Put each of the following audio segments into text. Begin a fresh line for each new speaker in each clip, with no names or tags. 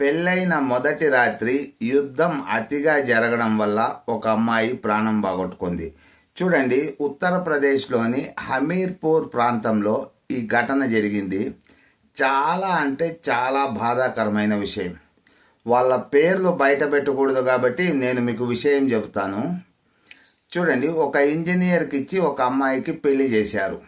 పెళ్ళైన మొదటి రాత్రి యుద్ధం అతిగా జరగడం వల్ల ఒక అమ్మాయి ప్రాణం బాగొట్టుకుంది. చూడండి ఉత్తరప్రదేశ్లోని హమీర్పూర్ ప్రాంతంలో ఈ ఘటన జరిగింది. చాలా అంటే చాలా బాధాకరమైన విషయం. వాళ్ళ పేర్లు బయట పెట్టకూడదు కాబట్టి నేను మీకు విషయం చెబుతాను. చూడండి ఒక ఇంజనీర్కి ఇచ్చి ఒక అమ్మాయికి పెళ్ళి చేశారు.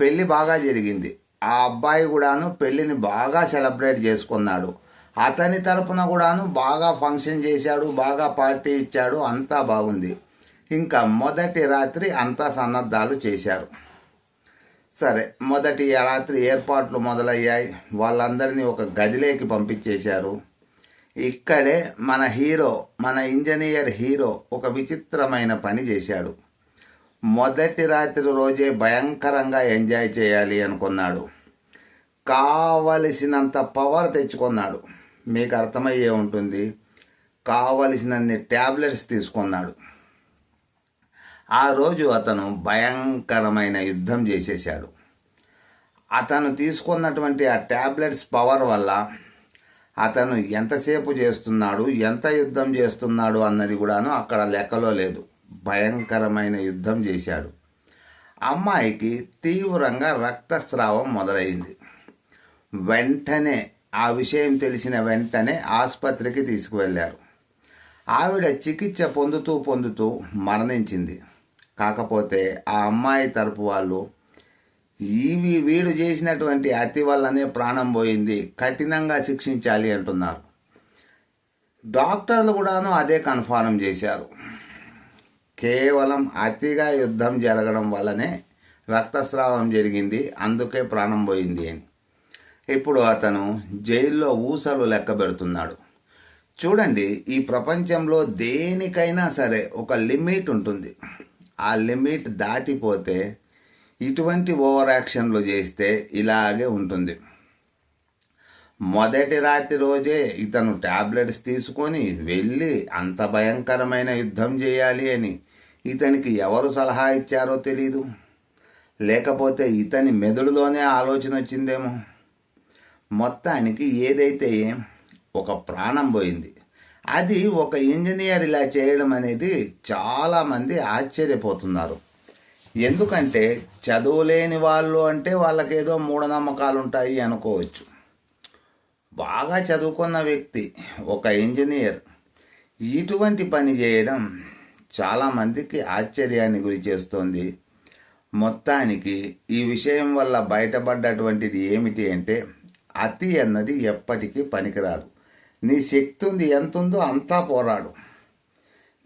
పెళ్ళి బాగా జరిగింది. ఆ అబ్బాయి కూడాను పెళ్ళిని బాగా సెలబ్రేట్ చేసుకున్నాడు. అతని తరపున కూడాను బాగా ఫంక్షన్ చేశాడు బాగా పార్టీ ఇచ్చాడు అంతా బాగుంది. ఇంకా మొదటి రాత్రి అంతా సన్నద్ధాలు చేశారు. సరే మొదటి రాత్రి ఏర్పాట్లు మొదలయ్యాయి. వాళ్ళందరినీ ఒక గదిలోకి పంపించేశారు. ఇక్కడే మన హీరో మన ఇంజనీర్ హీరో ఒక విచిత్రమైన పని చేశాడు. మొదటి రాత్రి రోజే భయంకరంగా ఎంజాయ్ చేయాలి అనుకున్నాడు. కావలసినంత పవర్ తెచ్చుకున్నాడు. మీకు అర్థమయ్యే ఉంటుంది. కావలసినన్ని ట్యాబ్లెట్స్ తీసుకున్నాడు. ఆ రోజు అతను భయంకరమైన యుద్ధం చేసేశాడు. అతను తీసుకున్నటువంటి ఆ ట్యాబ్లెట్స్ పవర్ వల్ల అతను ఎంతసేపు చేస్తున్నాడు ఎంత యుద్ధం చేస్తున్నాడు అన్నది కూడాను అక్కడ లెక్కలో లేదు. భయంకరమైన యుద్ధం చేశాడు. అమ్మాయికి తీవ్రంగా రక్తస్రావం మొదలైంది. వెంటనే ఆ విషయం తెలిసిన వెంటనే ఆసుపత్రికి తీసుకువెళ్ళారు ఆవిడ చికిత్స పొందుతూ పొందుతూ మరణించింది. కాకపోతే ఆ అమ్మాయి తరపు వాళ్ళు ఇవి వీడు చేసినటువంటి అతి వల్లనే ప్రాణం పోయింది కఠినంగా శిక్షించాలి అంటున్నారు. డాక్టర్లు కూడాను అదే కన్ఫర్మ్ చేశారు. కేవలం అతిగా యుద్ధం జరగడం వల్లనే రక్తస్రావం జరిగింది అందుకే ప్రాణం పోయింది అని. ఇప్పుడు అతను జైల్లో ఊసలు లెక్క పెడుతున్నాడు. చూడండి ఈ ప్రపంచంలో దేనికైనా సరే ఒక లిమిట్ ఉంటుంది. ఆ లిమిట్ దాటిపోతే ఇటువంటి ఓవర్ యాక్షన్లు చేస్తే ఇలాగే ఉంటుంది. మొదటి రాత్రి రోజే ఇతను ట్యాబ్లెట్స్ తీసుకొని వెళ్ళి అంత భయంకరమైన యుద్ధం చేయాలి అని ఇతనికి ఎవరు సలహా ఇచ్చారో తెలీదు. లేకపోతే ఇతని మెదడులోనే ఆలోచన వచ్చిందేమో. మొత్తానికి ఏదైతే ఒక ప్రాణం పోయింది అది ఒక ఇంజనీర్ ఇలా చేయడం అనేది చాలామంది ఆశ్చర్యపోతున్నారు. ఎందుకంటే చదువులేని వాళ్ళు అంటే వాళ్ళకేదో మూఢనమ్మకాలు ఉంటాయి అనుకోవచ్చు. బాగా చదువుకున్న వ్యక్తి ఒక ఇంజనీర్ ఇటువంటి పని చేయడం చాలామందికి ఆశ్చర్యాన్ని గురి చేస్తోంది. మొత్తానికి ఈ విషయం వల్ల బయటపడ్డటువంటిది ఏమిటి అంటే అతి అన్నది ఎప్పటికీ పనికిరాదు. నీ శక్తి ఉంది ఎంత ఉందో అంతా పోరాడు.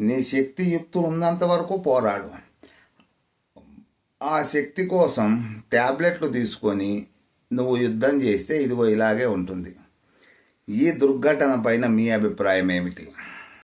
నీ శక్తి యుక్తులు ఉన్నంత వరకు పోరాడు. ఆ శక్తి కోసం ట్యాబ్లెట్లు తీసుకొని నువ్వు యుద్ధం చేస్తే ఇదిగో ఇలాగే ఉంటుంది. ఈ దుర్ఘటన పైన మీ అభిప్రాయం ఏమిటి?